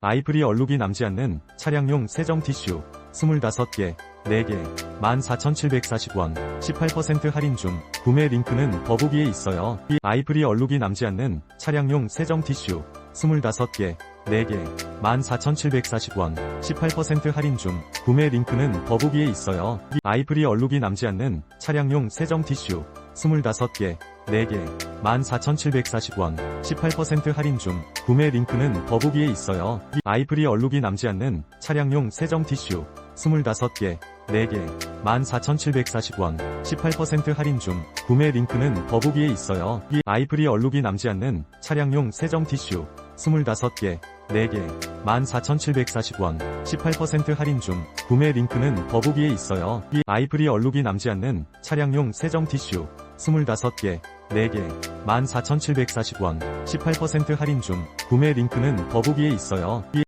아이프리 얼룩이 남지 않는 차량용 세정 티슈 25개, 4개, 14,740원, 18% 할인 중 구매 링크는 더보기에 있어요. 이 아이프리 얼룩이 남지 않는 차량용 세정 티슈 25개, 4개, 14,740원, 18% 할인 중 구매 링크는 더보기에 있어요. 이 아이프리 얼룩이 남지 않는 차량용 세정 티슈 25개, 4개, 14,740원, 18% 할인 중 구매 링크는 더보기에 있어요. 이 아이프리 얼룩이 남지 않는 차량용 세정 티슈 25개, 4개, 14,740원, 18% 할인 중 구매 링크는 더보기에 있어요. 이 아이프리 얼룩이 남지 않는 차량용 세정 티슈 25개, 4개, 14,740원, 18% 할인 중 구매 링크는 더보기에 있어요. 이 아이프리 얼룩이 남지 않는 차량용 세정 티슈 25개, 4개, 14,740원, 18% 할인 중 구매 링크는 더보기에 있어요. 이